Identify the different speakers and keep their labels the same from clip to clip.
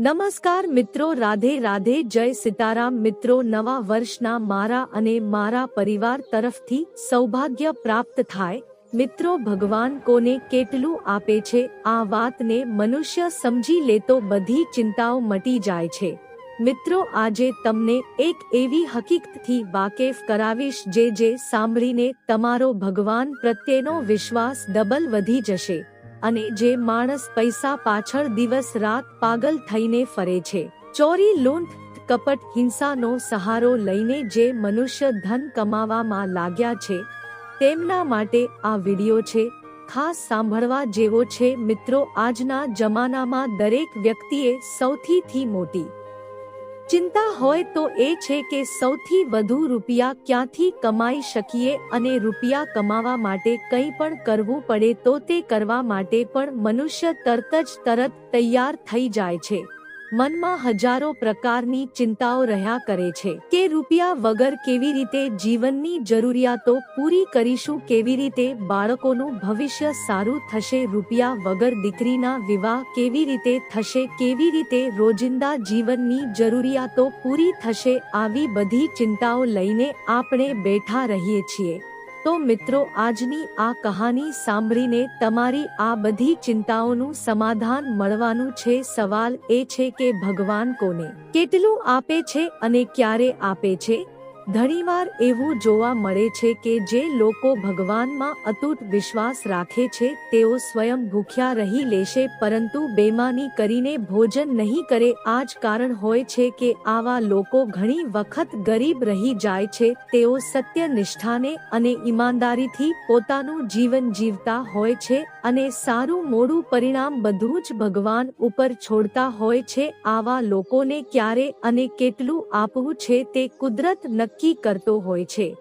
Speaker 1: નમસ્કાર મિત્રો, રાધે રાધે, જય સીતારામ. મિત્રો, નવા વર્ષના મારા અને મારા પરિવાર તરફથી સૌભાગ્ય પ્રાપ્ત થાય. મિત્રો, ભગવાન કોને કેટલું આપે છે? આ વાતને મનુષ્ય સમજી લેતો બધી ચિંતાઓ મટી જાય છે. મિત્રો, આજે તમને એક એવી હકીકતથી વાકેફ કરાવીશ જે જે સાંભળીને તમારો ભગવાન પ્રત્યેનો વિશ્વાસ ડબલ વધી જશે. અને જે માણસ પૈસા પાછળ દિવસ રાત પાગલ થઈને ફરે છે. ચોરી, લૂંટ, કપટ, હિંસાનો સહારો લઈને જે મનુષ્ય ધન કમાવામાં લાગ્યા છે, તેમના માટે આ વિડિયો છે. ખાસ સાંભળવા જેવો છે મિત્રો, આજના જમાનામાં દરેક વ્યક્તિએ સૌથીથી મોટી ચિંતા હોય તો એ છે કે સૌથી વધુ રૂપિયા ક્યાંથી કમાઈ શકીએ અને રૂપિયા કમાવા માટે કંઈ પણ કરવું પડે તો તે કરવા માટે પણ મનુષ્ય તરત જ તરત તૈયાર થઈ જાય છે. મનમાં હજારો પ્રકારની ચિંતાઓ રહ્યા કરે છે કે રૂપિયા વગર કેવી રીતે જીવનની જરૂરિયાતો પૂરી કરીશું, કેવી રીતે બાળકોનું ભવિષ્ય સારું થશે, રૂપિયા વગર દીકરીના વિવાહ કેવી રીતે થશે, કેવી રીતે રોજિંદા જીવનની જરૂરિયાતો પૂરી થશે, આવી બધી ચિંતાઓ લઈને આપણે બેઠા રહીએ છીએ. તો મિત્રો, આજની આ કહાની સાંભળીને તમારી આ બધી ચિંતાઓનું સમાધાન મળવાનું છે. સવાલ એ છે કે ભગવાન કોને? કેટલું આપે છે અને ક્યારે આપે છે? ઘણીવાર એવું જોવા મળે છે કે જે લોકો ભગવાનમાં અતૂટ વિશ્વાસ રાખે છે, તેઓ સ્વયં ભૂખ્યા રહી લેશે, પરંતુ બેમાની કરીને ભોજન નહીં કરે. આ જ કારણ હોય છે કે આવા લોકો ઘણી વખત ગરીબ રહી જાય છે, તેઓ સત્ય નિષ્ઠાને અને ઈમાનદારીથી પોતાનું જીવન જીવતા હોય છે અને સારું મોડું પરિણામ બધું જ ભગવાન ઉપર છોડતા હોય છે. આવા લોકોને ક્યારે અને કેટલું આપવું છે તે કુદરત નક્કી નક્કી કરતો હોય છે.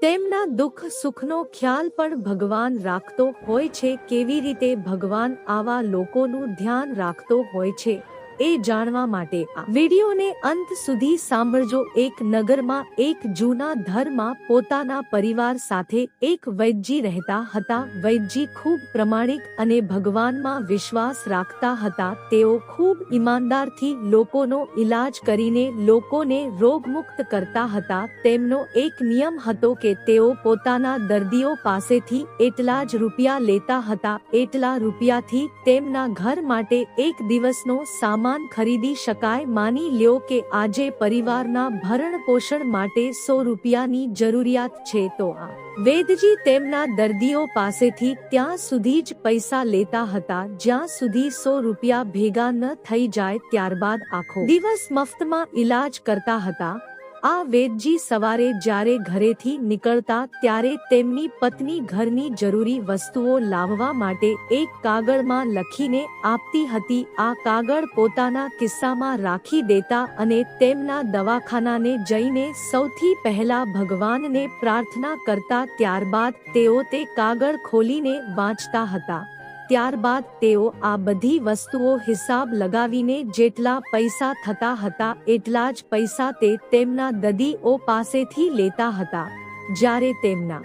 Speaker 1: તેમના દુઃખ સુખનો ખ્યાલ પણ ભગવાન રાખતો હોય છે, કેવી રીતે ભગવાન આવા લોકોનું ધ્યાન રાખતો હોય છે. એ જાણવા માટે વિડીયોને અંત સુધી સાંભળજો. એક નગરમાં, એક જૂના ધરમાં પોતાના પરિવાર સાથે એક વૈદજી રહેતા હતા. વૈદજી ખૂબ પ્રમાણિક અને ભગવાનમાં વિશ્વાસ રાખતા હતા. તેઓ ખૂબ ઈમાનદારથી લોકોનો ઈલાજ કરીને લોકોને રોગમુક્ત કરતા હતા. તેમનો એક નિયમ હતો કે તેઓ પોતાના દર્દીઓ પાસેથી એટલા જ રૂપિયા લેતા હતા. એટલા રૂપિયાથી તેમના ઘર માટે એક દિવસનો સામાન સામાન ખરીદી શકાય. માની લ્યો કે આજે પરિવારના ભરણ પોષણ માટે સો રૂપિયાની જરૂરિયાત છે તો આ વેદજી તેમના દર્દીઓ પાસેથી ત્યાં સુધી જ પૈસા લેતા હતા. જ્યાં સુધી સો રૂપિયા ભેગા ન થઈ જાય ત્યારબાદ આખો દિવસ મફતમાં ઈલાજ કરતા હતા. આ વેદજી સવારે જ્યારે ઘરેથી નીકળતા ત્યારે તેમની પત્ની ઘરની જરૂરી વસ્તુઓ લાવવા માટે એક કાગળમાં લખીને આપતી હતી. આ કાગળ પોતાના કિસ્સામાં રાખી દેતા અને તેમના દવાખાનાને જઈને સૌથી પહેલા ભગવાનને પ્રાર્થના કરતા ત્યારબાદ તેઓ તે કાગળ ખોલીને વાંચતા હતા. ત્યારબાદ તેઓ આ બધી વસ્તુઓ હિસાબ લગાવીને જેટલા પૈસા થતા હતા એટલા જ પૈસા તે તેમના દદીઓ પાસેથી લેતા હતા. જ્યારે તેમના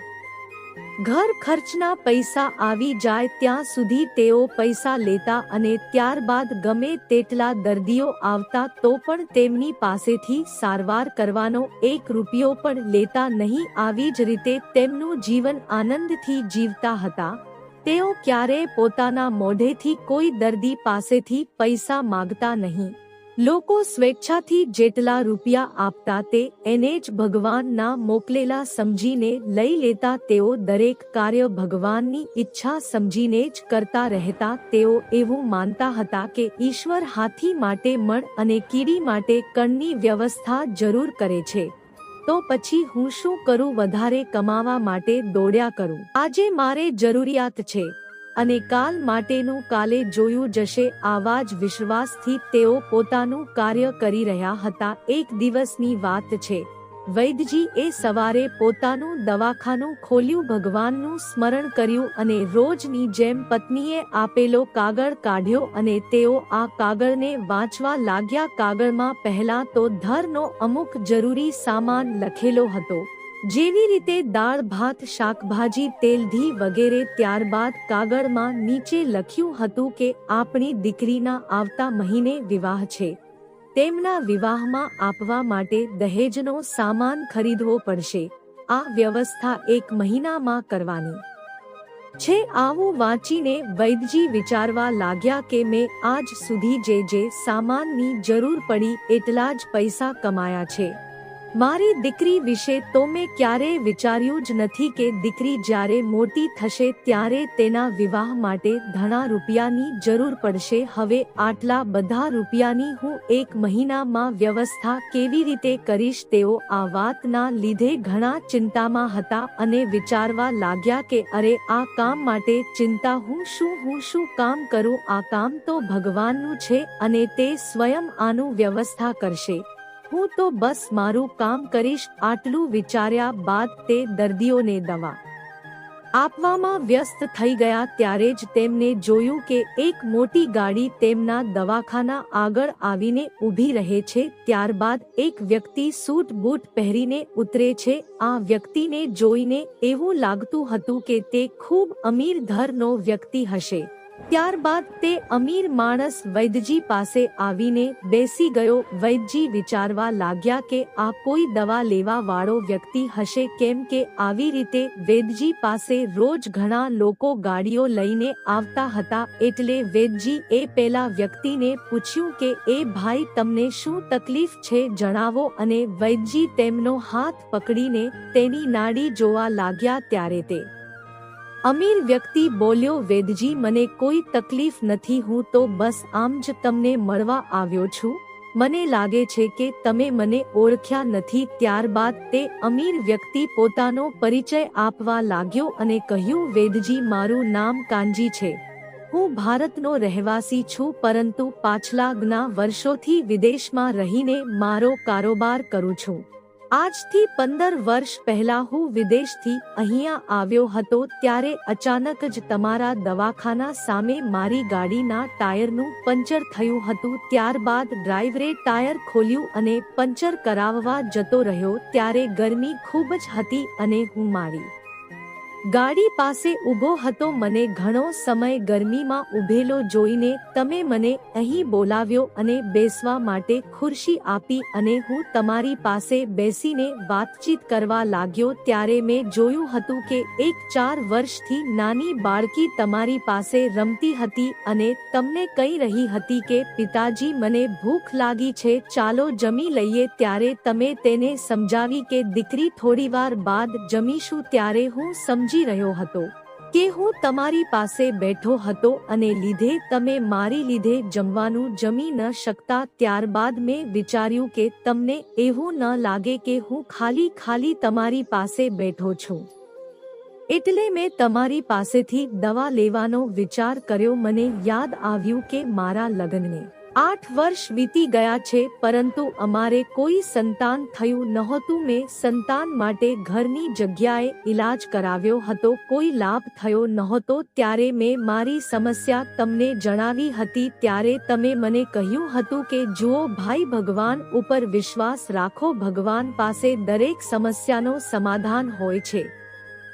Speaker 1: ઘર ખર્ચના પૈસા આવી જાય ત્યાં સુધી તેઓ પૈસા લેતા અને ત્યારબાદ ગમે તેટલા દર્દીઓ આવતા તો પણ તેમની પાસેથી સારવાર કરવાનો એક રૂપિયો પણ લેતા નહીં. આવી જ રીતે તેમનું જીવન આનંદથી જીવતા હતા. તેઓ ક્યારેય પોતાના મોઢેથી કોઈ દર્દી પાસેથી પૈસા માગતા નહીં. લોકો સ્વેચ્છાથી જેટલા રૂપિયા આપતા તે એને જ ભગવાનના મોકલેલા સમજીને લઈ લેતા તેઓ દરેક કાર્ય ભગવાનની ઈચ્છા સમજીને જ કરતા રહેતા તેઓ એવું માનતા હતા કે ઈશ્વર હાથી માટે મણ અને કીડી માટે કણની વ્યવસ્થા જરૂર કરે છે. તો પછી હું શું કરું વધારે કમાવા માટે દોડ્યા કરું. આજે મારે જરૂરિયાત છે અને કાલ માટેનું કાલે જોયું જશે આવા જ વિશ્વાસથી તેઓ પોતાનું કાર્ય કરી રહ્યા હતા. એક દિવસની વાત છે વૈદજી એ સવારે પોતાનું દવાખાનું ખોલ્યું, ભગવાનનું સ્મરણ કર્યું અને રોજની જેમ પત્નીએ આપેલો કાગળ કાઢ્યો અને તેઓ આ કાગળને વાંચવા લાગ્યા. કાગળમાં પહેલા તો ધરનો અમુક જરૂરી સામાન લખેલો હતો. જેવી રીતે દાળ, ભાત, શાકભાજી, તેલ, ઘી વગેરે, ત્યારબાદ કાગળમાં નીચે લખ્યું હતું કે, આપણી દીકરીના આવતા મહિને વિવાહ છે. તેમના વિવાહમાં આપવા માટે દહેજનો સામાન ખરીદવો પડશે. આ વ્યવસ્થા એક મહિનામાં કરવાની. છે આવું વાંચીને વૈદજી વિચારવા લાગ્યા કે મેં આજ સુધી જે જે સામાનની જરૂર પડી એટલા જ પૈસા કમાયા છે. મારી દીકરી વિશે તો મેં ક્યારેય વિચાર્યું જ નથી કે દીકરી જ્યારે મોટી થશે ત્યારે તેના વિવાહ માટે ઘણા રૂપિયાની જરૂર પડશે. હવે આટલા બધા રૂપિયાની હું એક મહિનામાં વ્યવસ્થા કેવી રીતે કરીશ તેઓ આ વાતના લીધે ઘણા ચિંતામાં હતા અને વિચારવા લાગ્યા કે અરે, આ કામ માટે ચિંતા હું શું હું શું કામ કરું? આ કામ તો ભગવાનનું છે અને તે સ્વયં આનું વ્યવસ્થા કરશે. હું તો બસ મારું કામ કરીશ આટલું વિચાર્યા બાદ તે દર્દીઓને દવા આપવામાં વ્યસ્ત થઈ ગયા ત્યારે જ તેમને જોયું કે એક મોટી ગાડી તેમના દવાખાના આગળ આવીને ઊભી રહે છે, ત્યારબાદ એક વ્યક્તિ સૂટ બૂટ પહેરીને ઉતરે છે. આ વ્યક્તિને જોઈને એવું લાગતું હતું કે તે ખૂબ અમીર ઘરનો વ્યક્તિ હશે. ત્યારબાદ તે અમીર માણસ વૈદ્યજી પાસે આવીને બેસી ગયો. વૈદ્યજી વિચારવા લાગ્યા કે આ કોઈ દવા લેવા વાળો વ્યક્તિ હશે કેમ કે આવી રીતે વેદજી પાસે રોજ ઘણા લોકો ગાડીઓ લઈને આવતા હતા એટલે વેદજી એ પેલા વ્યક્તિને પૂછ્યું કે, એ ભાઈ, તમને શું તકલીફ છે? જણાવો. અને વૈદ્યજી તેમનો હાથ પકડીને તેની નાડી જોવા લાગ્યા ત્યારે તે અમીર વ્યક્તિ બોલ્યો, વેદજી, મને કોઈ તકલીફ નથી, હું તો બસ આમ જ તમને મળવા આવ્યો છું. મને લાગે છે કે તમે મને ઓળખ્યા નથી, ત્યારબાદ તે અમીર વ્યક્તિ પોતાનો પરિચય આપવા લાગ્યો અને કહ્યું, વેદજી, મારું નામ કાંજી છે. હું ભારતનો રહેવાસી છું, પરંતુ પાછલા ઘણા વર્ષોથી વિદેશમાં રહીને મારો કારોબાર કરું છું. આજથી પંદર વર્ષ પહેલા હું વિદેશથી અહીંયા આવ્યો હતો ત્યારે અચાનક જ તમારા દવાખાના સામે મારી ગાડીના ટાયરનું પંચર થયું હતું. ત્યારબાદ ડ્રાઈવરે ટાયર ખોલ્યું અને પંચર કરાવવા જતો રહ્યો ત્યારે ગરમી ખૂબ જ હતી અને હું મારી ગાડી પાસે ઊભો હતો મને ઘણો સમય ગરમીમાં ઊભેલો જોઈને તમે મને અહીં બોલાવ્યો અને બેસવા માટે ખુરશી આપી અને હું તમારી પાસે બેસીને વાતચીત કરવા લાગ્યો ત્યારે મેં જોયું હતું કે એક ચાર વર્ષથી નાની બાળકી તમારી પાસે રમતી હતી અને તમને કહી રહી હતી કે, પિતાજી, મને ભૂખ લાગી છે, ચાલો જમી લઈએ. ત્યારે તમે તેને સમજાવી કે, દીકરી થોડીવાર બાદ જમીશું. ત્યારે હું સમજી સમજી રહ્યો હતો કે હું તમારી પાસે બેઠો હતો અને લીધે તમે મારી લીધે જમવાનું જમી ન શકતા ત્યારબાદ મેં વિચાર્યું કે તમને એવું ન લાગે કે હું ખાલી ખાલી તમારી પાસે બેઠો છું. એટલે મેં તમારી પાસેથી દવા લેવાનો વિચાર કર્યો. મને યાદ આવ્યું કે મારા લગ્નને આઠ વર્ષ વીતી ગયા છે, પરંતુ અમારે કોઈ સંતાન થયું નહોતું. મેં સંતાન માટે ઘરની જગ્યાએ ઈલાજ કરાવ્યો હતો. કોઈ લાભ થયો નહોતો. ત્યારે મેં મારી સમસ્યા તમને જણાવી હતી. ત્યારે તમે મને કહ્યું હતું કે, જુઓ, ભાઈ ભગવાન ઉપર વિશ્વાસ રાખો. ભગવાન પાસે દરેક સમસ્યાનો સમાધાન હોય છે.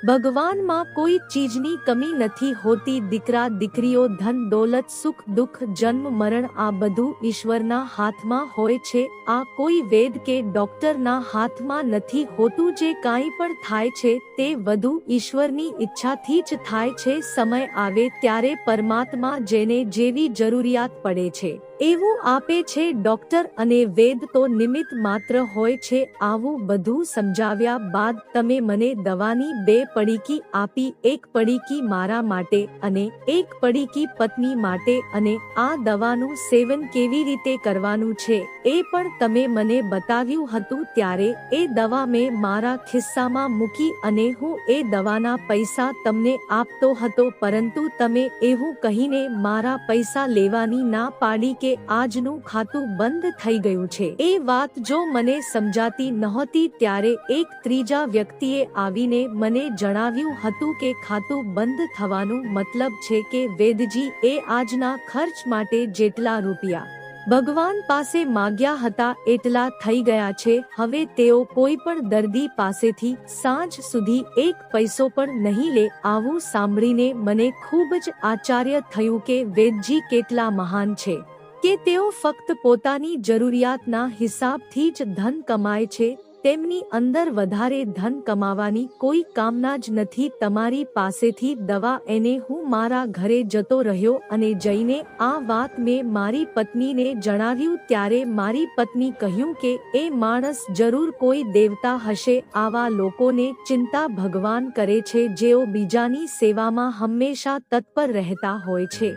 Speaker 1: ભગવાનમાં કોઈ ચીજની કમી નથી હોતી, દીકરા, દીકરીઓ, ધન, દોલત, સુખ, દુઃખ, જન્મ, મરણ, આ બધું ઈશ્વરના હાથમાં હોય છે. આ કોઈ વેદ કે ડોક્ટરના હાથમાં નથી હોતું જે કાંઈ પણ થાય છે, તે વધુ ઈશ્વરની ઈચ્છાથી જ થાય છે. સમય આવે ત્યારે પરમાત્મા જેને જેવી જરૂરિયાત પડે છે. એવું આપે છે ડોક્ટર અને વેદ તો નિમિત્ત માત્ર હોય છે આવું બધું સમજાવ્યા બાદ તમે મને દવાની બે પડીકી આપી, એક પડીકી મારા માટે અને એક પડીકી પત્ની માટે અને આ દવાનું સેવન કેવી રીતે કરવાનું છે એ પણ તમે મને બતાવ્યું હતું ત્યારે એ દવા મેં મારા ખિસ્સામાં મૂકી અને હું એ દવાના પૈસા તમને આપતો હતો પરંતુ તમે એવું કહીને મારા પૈસા લેવાની ના પાડી કે આજનું ખાતું બંધ થઈ ગયું છે. એ વાત જો મને સમજાતી નહોતી ત્યારે એક ત્રીજા વ્યક્તિએ આવીને મને જણાવ્યું હતું કે ખાતું બંધ થવાનું મતલબ છે કે વેદજી, એ આજના ખર્ચ માટે જેટલા રૂપિયા ભગવાન પાસે માગ્યા હતા એટલા થઈ ગયા છે. હવે તેઓ કોઈ પણ દર્દી પાસેથી સાંજ સુધી એક પૈસો પણ નહીં લે આવું સાંભળીને મને ખૂબ જ આશ્ચર્ય થયું કે વેદજી કેટલા મહાન છે. કે તેઓ ફક્ત પોતાની જરૂરિયાતના હિસાબથી જ ધન કમાય છે, તેમની અંદર વધારે ધન કમાવાની કોઈ કામના જ નથી, તમારી પાસેથી દવા એને હું મારા ઘરે જતો રહ્યો અને જઈને આ વાત મેં મારી પત્નીને જણાવ્યું ત્યારે મારી પત્ની કહ્યું કે, એ માણસ જરૂર કોઈ દેવતા હશે, આવા લોકોને ચિંતા ભગવાન કરે છે, જેઓ બીજાની સેવામાં હંમેશા તત્પર રહેતા હોય છે.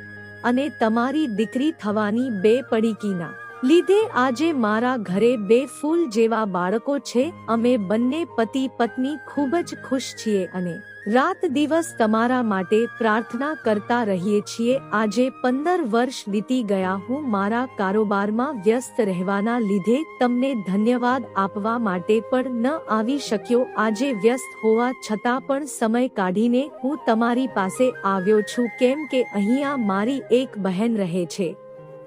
Speaker 1: અને તમારી દીકરી થવાની બે પડીકીના. લીધે આજે મારા ઘરે બે ફૂલ જેવા બાળકો છે, અમે બંને પતિ પત્ની ખૂબ જ ખુશ છીએ અને રાત દિવસ તમારા માટે પ્રાર્થના કરતા રહીએ છીએ. આજે પંદર વર્ષ વીતી ગયા, હું મારા કારોબારમાં વ્યસ્ત રહેવાના લીધે તમને ધન્યવાદ આપવા માટે પણ ન આવી શક્યો. આજે વ્યસ્ત હોવા છતાં પણ સમય કાઢીને હું તમારી પાસે આવ્યો છું. કેમ કે અહીંયા મારી એક બહેન રહે છે.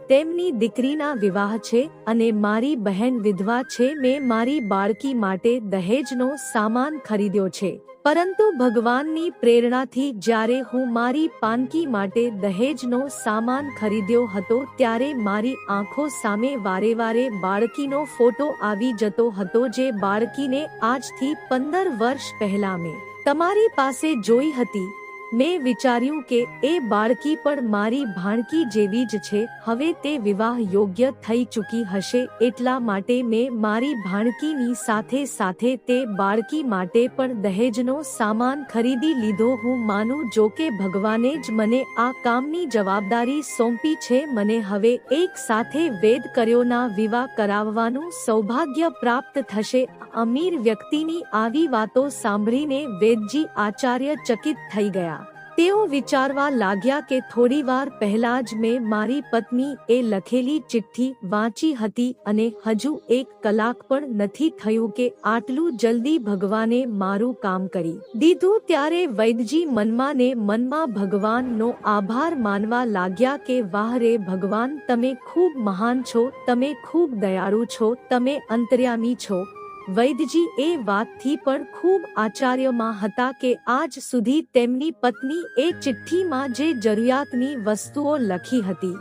Speaker 1: તેમની દીકરીના વિવાહ છે અને મારી બહેન વિધવા છે, મેં મારી બાળકી માટે દહેજનો સામાન ખરીદ્યો છે. પરંતુ ભગવાનની પ્રેરણાથી જ્યારે હું મારી પાનકી માટે દહેજનો સામાન ખરીદ્યો હતો, ત્યારે મારી આંખો સામે વારે વારે બાળકીનો ફોટો આવી જતો હતો જે બાળકીને આજથી પંદર વર્ષ પહેલા મેં તમારી પાસે જોઈ હતી. મેં વિચાર્યું કે એ બાળકી પણ મારી ભાણકી જેવી જ છે, હવે તે વિવાહ યોગ્ય થઈ ચૂકી હશે, એટલા માટે મેં મારી ભાણકીની સાથે સાથે તે બાળકી માટે પણ દહેજનો સામાન ખરીદી લીધો, હું માનું જો કે ભગવાને જ મને આ કામની જવાબદારી સોંપી છે, મને હવે એક સાથે વેદ કર્યોના વિવાહ કરાવવાનું સૌભાગ્ય પ્રાપ્ત થશે, અમીર વ્યક્તિની આવી વાતો સાંભળીને વેદજી આચાર્ય ચકિત થઈ ગયા. તેઓ વિચારવા લાગ્યા કે થોડી વાર પહેલા જ મેં મારી પત્ની એ લખેલી ચિઠ્ઠી વાંચી હતી અને હજુ એક કલાક પણ નથી થયું કે આટલું જલ્દી ભગવાને મારું કામ કરી દીધું. ત્યારે વૈદજી મનમાં ને મનમાં ભગવાનનો આભાર માનવા લાગ્યા કે, વાહ રે ભગવાન, તમે ખૂબ મહાન છો, તમે ખૂબ દયાળુ છો, તમે અંતર્યામી છો વૈદજી એ વાતથી પણ ખૂબ આચાર્યમાં હતા કે આજ સુધી તેમની પત્ની એ ચિઠ્ઠીમાં જે જરૂરિયાતની વસ્તુઓ લખી હતી,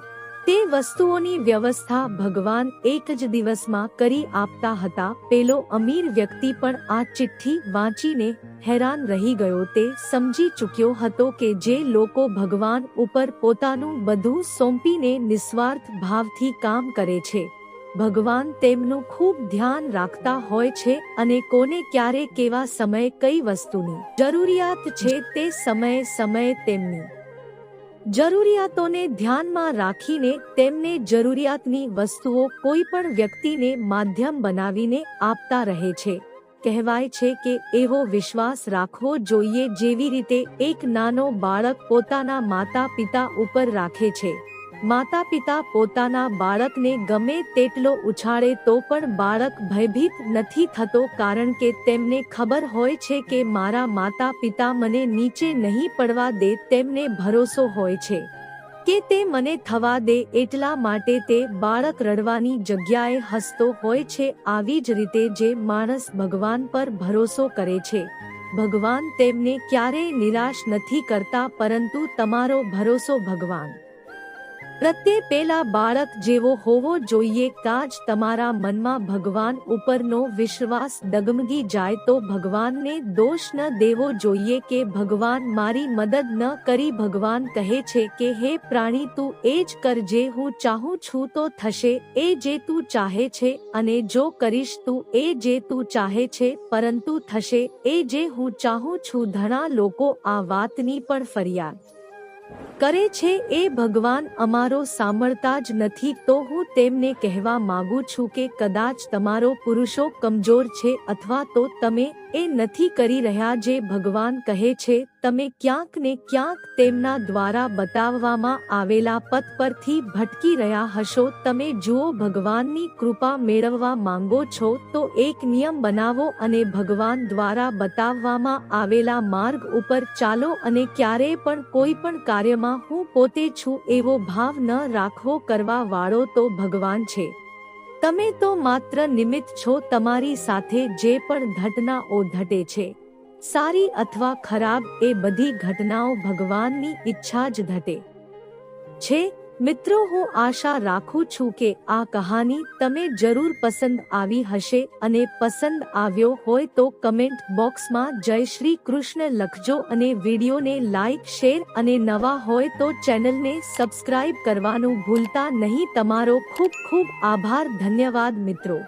Speaker 1: તે વસ્તુઓની વ્યવસ્થા ભગવાન એક જ દિવસમાં કરી આપતા હતા. પેલો અમીર વ્યક્તિ પણ આ ચિઠ્ઠી વાંચીને હેરાન રહી ગયો. તે સમજી ચૂક્યો હતો કે જે લોકો ભગવાન ઉપર પોતાનું બધું સોંપીને નિસ્વાર્થ ભાવથી કામ કરે છે ભગવાન તેમનું ખૂબ ધ્યાન રાખતા હોય છે અને કોને ક્યારે કેવા સમય કઈ વસ્તુની જરૂરિયાત છે તે સમયે સમયે તેમની જરૂરિયાતોને ધ્યાનમાં રાખીને તેમને જરૂરિયાતની વસ્તુઓ કોઈ પણ વ્યક્તિને માધ્યમ બનાવીને આપતા રહે છે. કહેવાય છે કે એવો વિશ્વાસ રાખવો જોઈએ જેવી રીતે એક નાનો બાળક પોતાના માતા પિતા ઉપર રાખે છે. માતા પિતા પોતાના બાળકને ગમે તેટલો ઉછાળે તો પણ બાળક ભયભીત નથી થતો કારણ કે તેમને ખબર હોય છે કે મારા માતા પિતા મને નીચે નહીં પડવા દે, તેમને ભરોસો હોય છે કે તે મને થવા દે એટલા માટે તે બાળક રડવાની જગ્યાએ હસતો હોય છે. આવી જ રીતે જે માણસ ભગવાન પર ભરોસો કરે છે, ભગવાન તેમને ક્યારેય નિરાશ નથી કરતા પરંતુ તમારો ભરોસો ભગવાન પ્રત્યે પેલા બાળક જેવો હોવો જોઈએ કાજ તમારા મનમાં ભગવાન ઉપરનો વિશ્વાસ ડગમગી જાય તો ભગવાનને દોષ ન દેવો જોઈએ કે ભગવાન મારી મદદ ન કરી. ભગવાન કહે છે કે, હે પ્રાણી, તું એ જ કર જે હું ચાહું છું તો થશે, એ જે તું ચાહે છે અને જો કરીશ તું એ જે તું ચાહે છે, પરંતુ થશે, એ જે હું ચાહું છું. ઘણા લોકો આ વાતની પણ ફરિયાદ. કરે છે એ ભગવાન અમારો સાંભળતા જ નથી, તો હું તેમને કહેવા માગું છું કે કદાચ તમારો પુરુષો કમજોર છે અથવા તો તમે એ નથી કરી રહ્યા જે ભગવાન કહે છે, તમે ક્યાંક ને ક્યાંક તેમના દ્વારા બતાવવામાં આવેલા પથ પરથી ભટકી રહ્યા હશો. તમે જુઓ, ભગવાનની કૃપા મેળવવા માંગો છો તો એક નિયમ બનાવો અને ભગવાન દ્વારા બતાવવામાં આવેલા માર્ગ ઉપર ચાલો અને ક્યારેય પણ કોઈ પણ કાર્યમાં હું પોતે છું એવો ભાવ ન રાખવો કરવા વાળો તો ભગવાન છે. તમે તો માત્ર નિમિત્ત છો તમારી સાથે જે પણ ઘટનાઓ ઘટે છે. સારી અથવા ખરાબ એ બધી ઘટનાઓ ભગવાનની ઈચ્છા જ ઘટે. છે મિત્રો, હું આશા રાખું છું કે આ કહાની તમે જરૂર પસંદ આવી હશે અને પસંદ આવ્યો હોય તો કમેન્ટ બોક્સમાં જય શ્રી કૃષ્ણ લખજો અને વિડીયોને લાઈક, શેર અને નવા હોય તો ચેનલને સબસ્ક્રાઇબ કરવાનું ભૂલતા નહીં. તમારો ખૂબ ખૂબ આભાર. ધન્યવાદ મિત્રો.